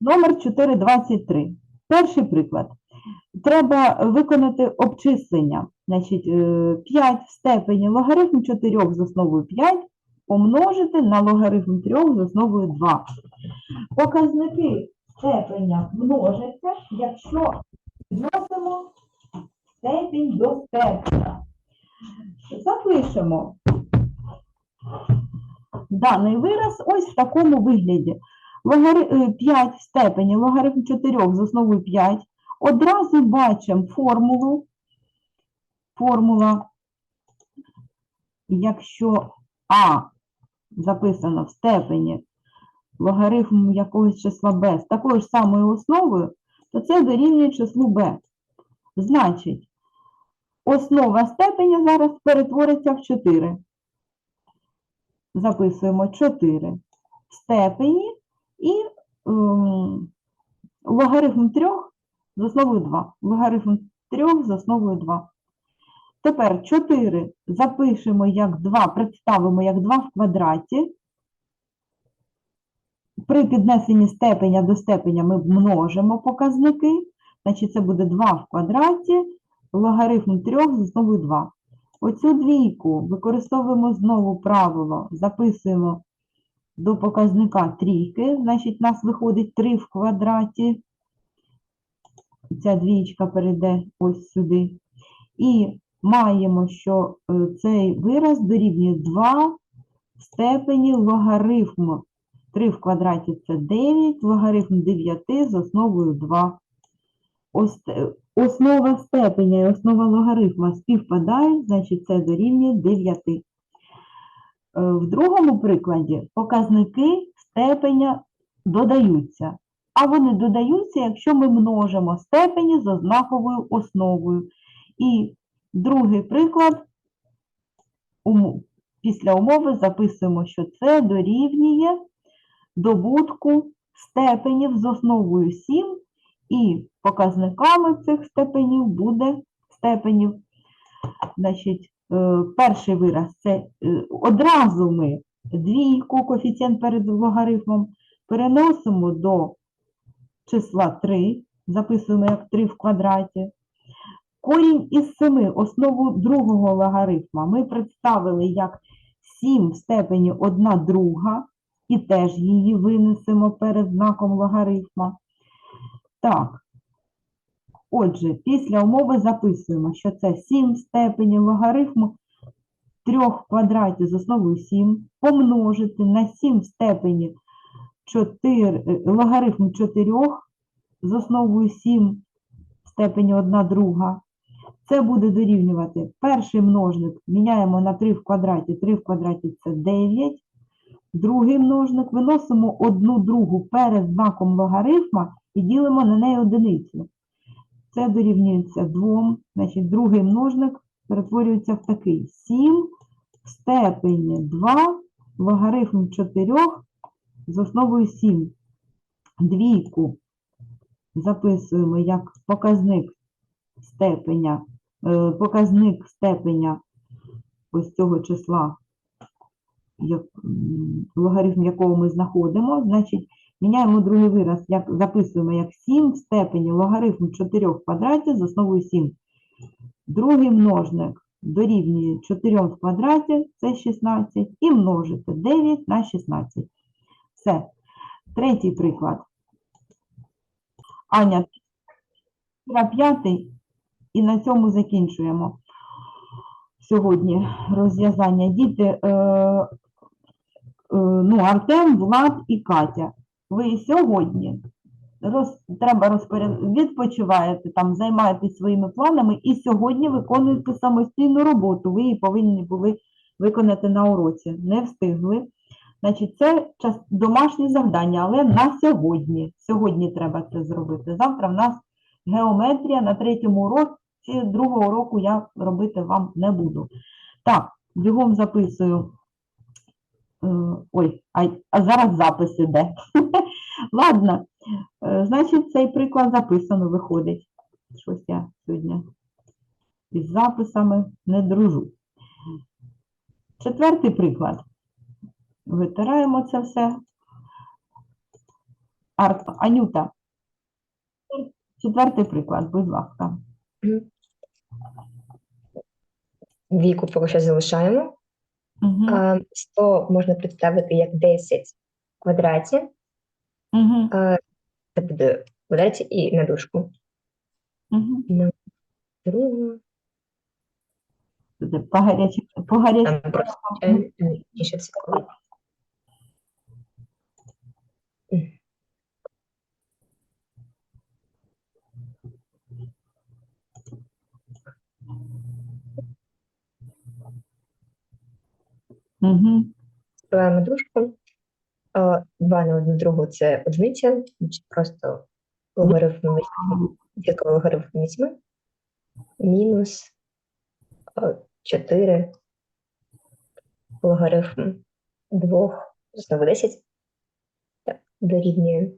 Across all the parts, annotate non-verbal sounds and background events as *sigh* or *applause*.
Номер 423. Перший приклад. Треба виконати обчислення. Значить, 5 в степені логарифм 4 з основою 5 помножити на логарифм 3 з основою 2. Показники степеня множаться, якщо відносимо степінь до степеня. Запишемо даний вираз ось в такому вигляді. Логари... е, 5 в степені логарифм 4 з основою 5. Одразу бачимо формулу. Формула, якщо А записано в степені логарифму якогось числа b з такою ж самою основою, то це дорівнює числу b. Значить, основа степеня зараз перетвориться в 4. Записуємо 4 в степені і ем, логарифм 3 з основою 2. Логарифм 3 з основою 2. Тепер 4 запишемо як 2, представимо як 2 в квадраті. При піднесенні степеня до степеня ми множимо показники. Значить, це буде 2 в квадраті, логарифм 3 з основою 2. Оцю двійку використовуємо знову правило, записуємо до показника трійки, значить, у нас виходить 3 в квадраті. Ця двічка перейде ось сюди. І маємо, що е, цей вираз дорівнює 2 в степені логарифму. 3 в квадраті це 9, логарифм 9 з основою 2. Ось те- основа степеня і основа логарифма співпадають, значить це дорівнює 9. Е, В другому прикладі показники степеня додаються. А вони додаються, якщо ми множимо степені з ознаковою основою. І другий приклад після умови записуємо, що це дорівнює добутку степенів з основою 7, і показниками цих степенів буде степенів. Значить, е, перший вираз це е, одразу ми двійку, коефіцієнт перед логарифмом, переносимо до числа 3, записуємо як 3 в квадраті. Корінь із 7, основу другого логарифма, ми представили як 7 в степені 1 друга, і теж її винесемо перед знаком логарифма. Так. Отже, після умови записуємо, що це 7 степені логарифму 3 в квадраті з основою 7 помножити на 7 степені 4, е, логарифм 4 з основою 7 в степені 1 друга. Це буде дорівнювати перший множник міняємо на 3 в квадраті. 3 в квадраті це 9. Другий множник виносимо одну другу перед знаком логарифма і ділимо на неї одиницю. Це дорівнюється 2. Значить, другий множник перетворюється в такий 7 в степені 2 логарифм 4 з основою 7. Двійку записуємо як показник степеня, е, показник степеня ось цього числа, логарифм якого ми знаходимо, значить, міняємо другий вираз, як, записуємо як 7 в степені логарифм 4 в квадраті з основою 7. Другий множник дорівнює 4 в квадраті, це 16, і множити 9 на 16. Все. Третій приклад. Аня, п'ятий, і на цьому закінчуємо сьогодні розв'язання. Діти, е, е, ну, Артем, Влад і Катя. Ви сьогодні роз, треба розпоряд... відпочиваєте, там, займаєтесь своїми планами і сьогодні виконуєте самостійну роботу. Ви її повинні були виконати на уроці. Не встигли. Значить, це час... домашнє завдання, але на сьогодні. Сьогодні треба це зробити. Завтра в нас геометрія на третьому уроці. Другого уроку я робити вам не буду. Так, бігом записую. Е, Ой, а, зараз запис іде. *laughs* Ладно, е, значить, цей приклад записано виходить. Щось я сьогодні із записами не дружу. Четвертий приклад. Витираємо це все. Арт, Анюта. Четвертий приклад, будь ласка. Віку поки що залишаємо. Угу. А, 100 можна представити як 10 в квадраті, Угу. це буде в квадраті і на дужку. Угу. На другу, По гарячій. по гарячій. там просто інше. Угу. Скриваємо дужку. А, 2 на одну другу це одиниця, просто логарифм вісьми, ділка логарифм вісьми, мінус 4 логарифм 2, знову 10, так, дорівнює.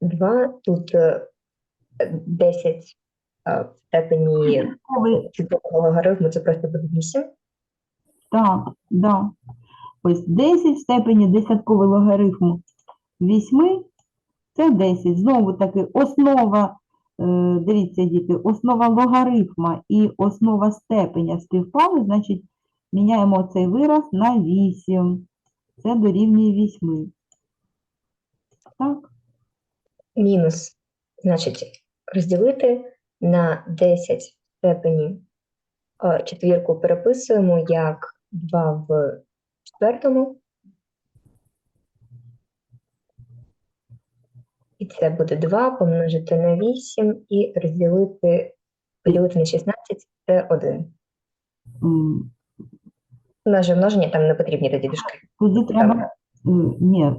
2, тут е, 10 в степені логарифму, це просто буде 8. Так, да. Ось 10 в степені десятковий логарифму 8 це 10. Знову таки основа, е, дивіться, діти, основа логарифма і основа степеня співпали, значить, міняємо цей вираз на 8. Це дорівнює 8. Так, мінус, значить, розділити на 10 в степені е, четвірку переписуємо як 2 в четвертому. І це буде 2 помножити на 8 і розділити, поділити на 16 це 1. м, У нас же множення там не потрібні тоді дужки. тоді треба, е, ні,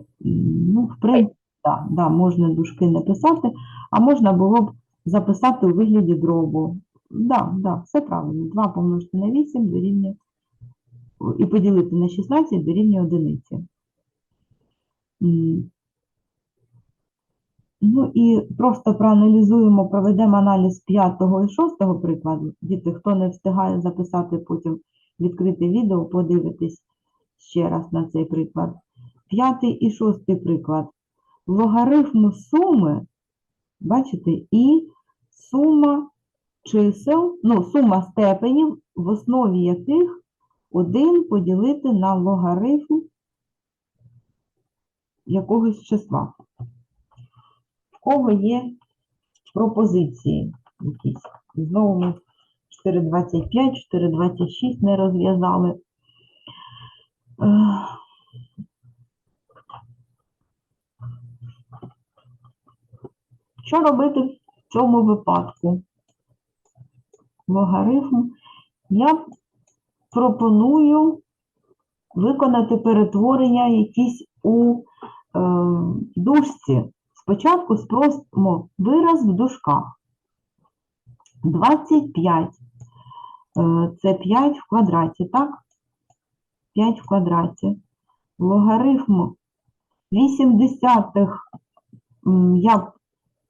ну, в принципі, да, да, можна дужки не писати, а можна було б записати у вигляді дробу. Да, да, все правильно. 2 помножити на 8 дорівнює і поділити на 16 дорівнює одиниці. Ну і просто проаналізуємо, проведемо аналіз п'ятого і шостого прикладу. Діти, хто не встигає записати потім відкрите відео, подивитись ще раз на цей приклад. П'ятий і шостий приклад. Логарифм суми, бачите, і сума чисел, ну, сума степенів, в основі яких 1 поділити на логарифм якогось числа. В кого є пропозиції якісь? Знову ми 4,25, 4,26 не розв'язали. Що робити в цьому випадку? Логарифм. Я пропоную виконати перетворення якісь у е, дужці. Спочатку спростимо вираз в дужках. 25 е, це 5 в квадраті, так? 5 в квадраті. Логарифм 8 десятих я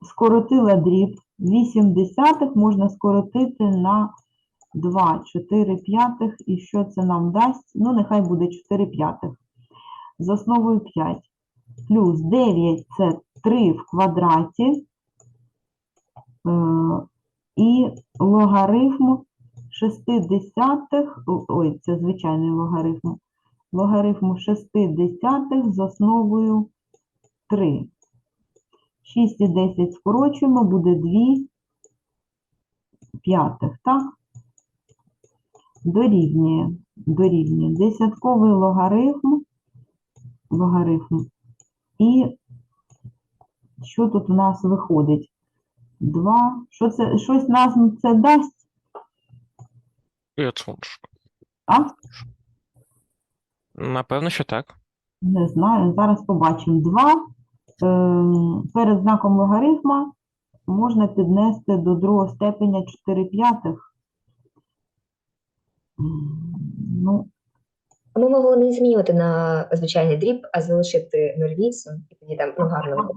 скоротила дріб. 8 десятих можна скоротити на 2, 4 п'ятих. І що це нам дасть? Ну, нехай буде 4 п'ятих. З основою 5. Плюс 9 це 3 в квадраті. Е, І логарифм 6 десятих, ой, це звичайний логарифм. Логарифм 6 десятих з основою 3. 6 і 10 скорочуємо, буде 2 п'ятих, так? Дорівнює, дорівнює. Десятковий логарифм, логарифм. І що тут у нас виходить? 2. Що це, щось нам це дасть? А? Напевно, що так. Не знаю, зараз побачимо. 2 ем, перед знаком логарифма можна піднести до другого степеня 4 п'ятих. Ну, Ми могли не змінювати на звичайний дріб, а залишити 0,8, і тоді там ну, гарно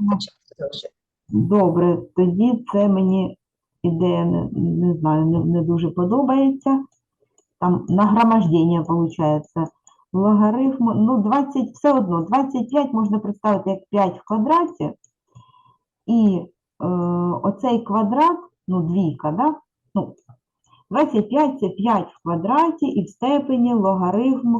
залишити. добре, тоді це мені ідея не, не знаю, не, не дуже подобається. Там нагромождення виходить. логарифм, ну 20, все одно, 25 можна представити як 5 в квадраті, і е, оцей квадрат, ну двійка, да? ну, 25 це 5 в квадраті і в степені логарифм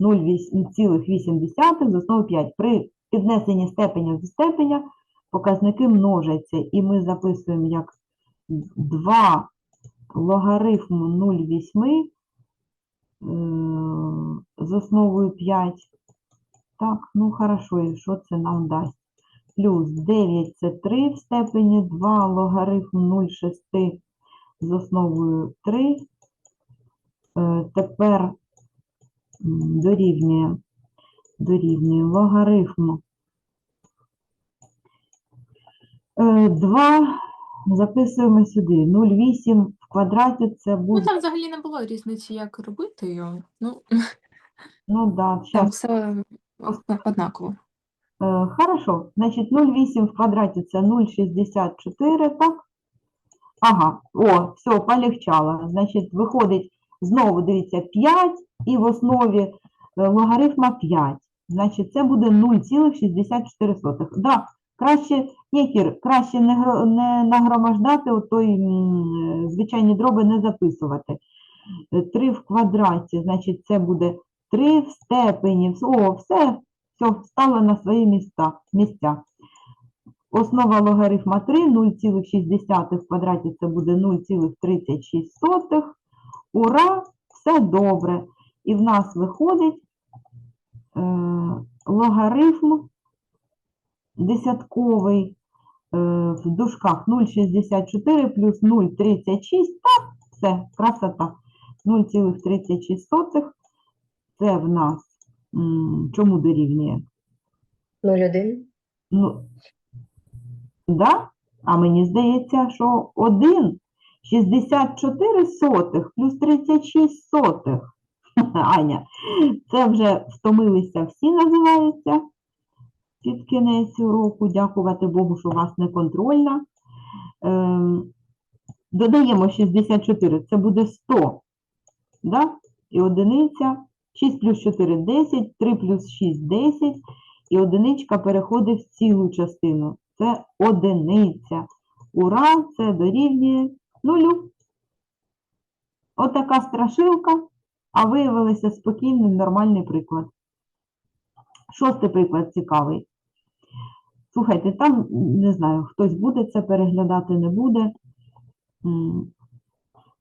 0,8 з основи 5. При піднесенні степеня до степеня показники множаться, і ми записуємо як 2 логарифм 0,8 е, з основою 5. Так, ну хорошо, і що це нам дасть? Плюс 9 це 3 в степені 2 логарифм 0,6 з основою 3. Е, Тепер дорівнює, дорівнює логарифм 2 записуємо сюди. 0,8 в квадраті це Ну, там взагалі не було різниці, як робити його. Ну, ну да, *laughs* там все однаково. Е, Хорошо, значить 0,8 в квадраті це 0,64, так? Ага, о, все, полегчало. Значить, виходить, знову, дивіться, 5 і в основі е, логарифма 5. Значить, це буде 0,64. Да, краще, ні, Кір, краще не, не нагромаждати отой, звичайні дроби не записувати. 3 в квадраті, значить, це буде 3 в степені. О, все, все, стало на свої місця. місця. Основа логарифма 3, 0,6 в квадраті це буде 0,36. Ура, все добре. І в нас виходить е, логарифм десятковий е, в дужках 0,64 плюс 0,36. Так, все, красота. 0,36. Це в нас м, чому дорівнює? 0,1. Ну, да? А мені здається, що 1 64 сотих плюс 36 сотих. *laughs* Аня, це вже втомилися всі, називається, під кінець уроку. Дякувати Богу, що у вас не контрольна. Ем, додаємо 64, це буде 100. Да? І одиниця. 6 плюс 4 – 10, 3 плюс 6 – 10. І одиничка переходить в цілу частину. Це одиниця. Ура, це дорівнює нулю. Отака страшилка, а виявилося спокійний, нормальний приклад. Шостий приклад цікавий. Слухайте, там, не знаю, хтось буде це переглядати, не буде.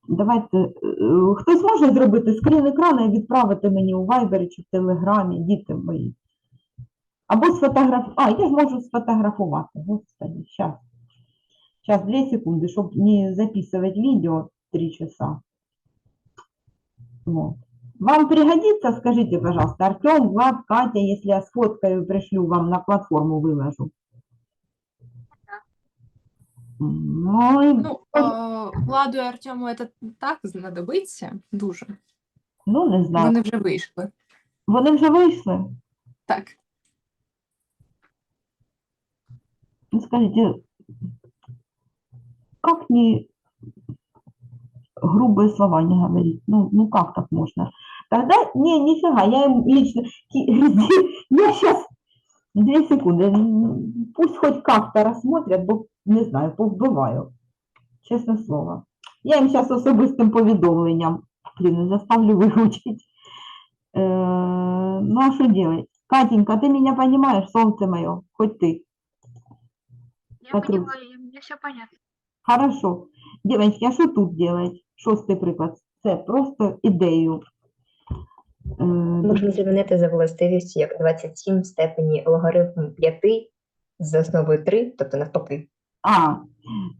Давайте, е, е, хтось може зробити скрін екрану і відправити мені у Вайбері чи в Телеграмі, діти мої. Або сфотографувати. А, я зможу сфотографувати. Господи, сейчас. Сейчас, две секунды, чтобы не записывать видео три часа. Вот. Вам пригодится, скажите, пожалуйста, Артем, Влад, Катя, если я сфоткаю, пришлю вам на платформу, выложу. Ну, і- Ну, а, Владу і Артему це так знадобиться дуже. ну, не знаю. Вони вже вийшли. Вони вже вийшли. Так. скажите, как не грубые слова не говорить? Ну, ну как так можно? Тогда, не, нифига, я им лично, *laughs* ки- я сейчас, две секунды, м, пусть хоть как-то рассмотрят, бо, не знаю, повбиваю, чесне слово. Я їм зараз особистим повідомленням, блін, заставлю виручить. Э, ну, а что делать? Катенька, ты меня понимаешь, солнце мое, хоть ты. Я Патруль. понимаю, мне все понятно. Хорошо. Девочки, а що тут делать? Шостий приклад. Це просто ідею. Е, Можна замінити за властивістю як 27 в степені логарифм 5 з основою 3, тобто навпаки. А,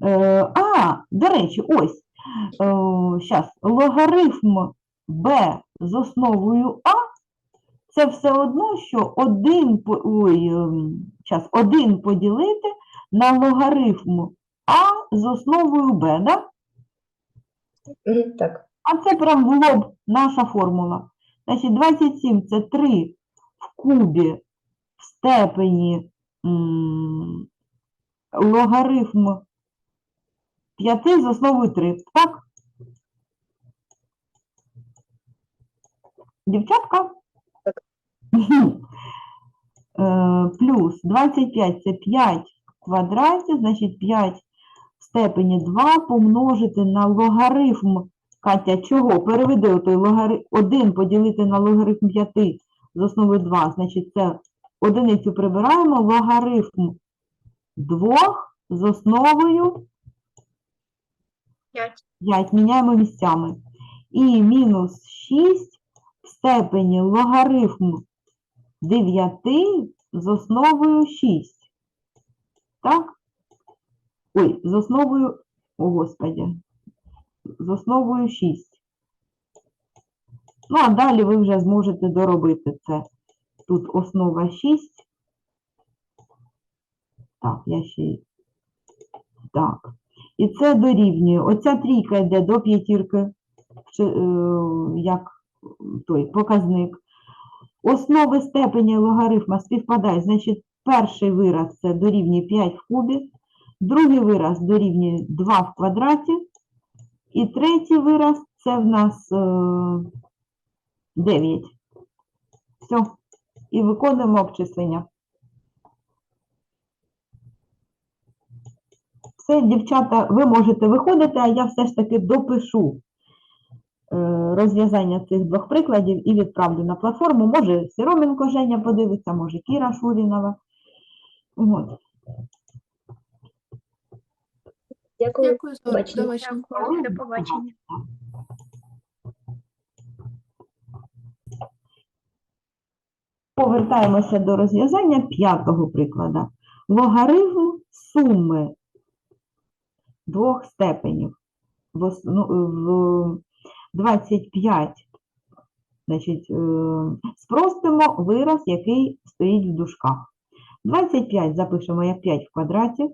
е, а, до речі, ось. Зараз, логарифм b з основою а це все одно, що 1, ой, зараз, 1 поділити на логарифм а з основою b, да? Так. А це прям в лоб наша формула. Значить, 27 це 3 в кубі в степені м, логарифм 5 з основою 3. Так? Дівчатка? Е, Плюс 25 це 5 в квадраті, значить 5 в степені 2 помножити на логарифм. Катя, чого? Переведи той логарифм 1 поділити на логарифм 5 з основи 2. Значить, це одиницю прибираємо, логарифм 2 з основою П'ять. 5 міняємо місцями. І мінус 6 в степені логарифм 9 з основою 6. Так? Ой, з основою, о Господі, з основою 6. Ну, а далі ви вже зможете доробити це. Тут основа 6. Так, я ще. Так. І це дорівнює. Оця трійка йде до п'ятірки, е, як той показник. Основи степені логарифма співпадають. Значить, перший вираз це дорівнює 5 в кубі, другий вираз дорівнює 2 в квадраті, і третій вираз це в нас е, 9. Все. І виконуємо обчислення. Все, дівчата, ви можете виходити, а я все ж таки допишу е, розв'язання цих двох прикладів і відправлю на платформу. Може, Сироменко Женя подивиться, може Кіра Шурінова. От. Дякую. Дякую за Побачення. Дякую. До побачення. Повертаємося до розв'язання п'ятого приклада. Логарифм суми двох степенів. В, ну, в 25, значить, е, спростимо вираз, який стоїть в дужках. 25 запишемо як 5 в квадраті.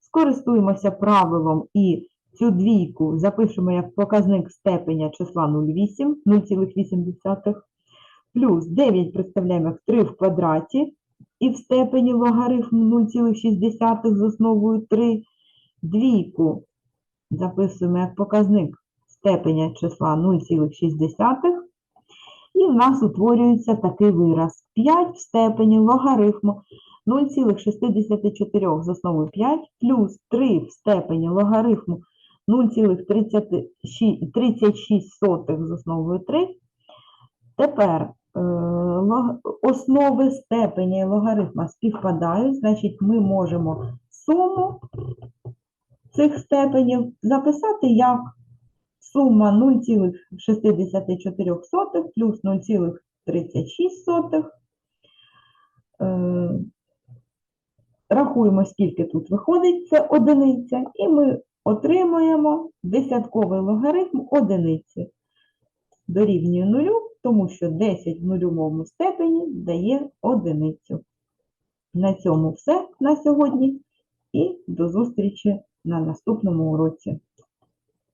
Скористуємося правилом і цю двійку запишемо як показник степеня числа 0,8, 0,8 плюс 9 представляємо як 3 в квадраті і в степені логарифм 0,6 з основою 3. Двійку записуємо як показник степеня числа 0,6. І в нас утворюється такий вираз. 5 в степені логарифму 0,64 з основою 5 плюс 3 в степені логарифму 0,36 з основою 3. Тепер е, основи степеня і логарифма співпадають, значить ми можемо суму цих степенів записати як сума 0,64 плюс 0,36. Е, Рахуємо, скільки тут виходить, це одиниця, і ми отримуємо десятковий логарифм одиниці дорівнює нулю, тому що 10 в нульовому степені дає одиницю. На цьому все на сьогодні і до зустрічі на наступному уроці.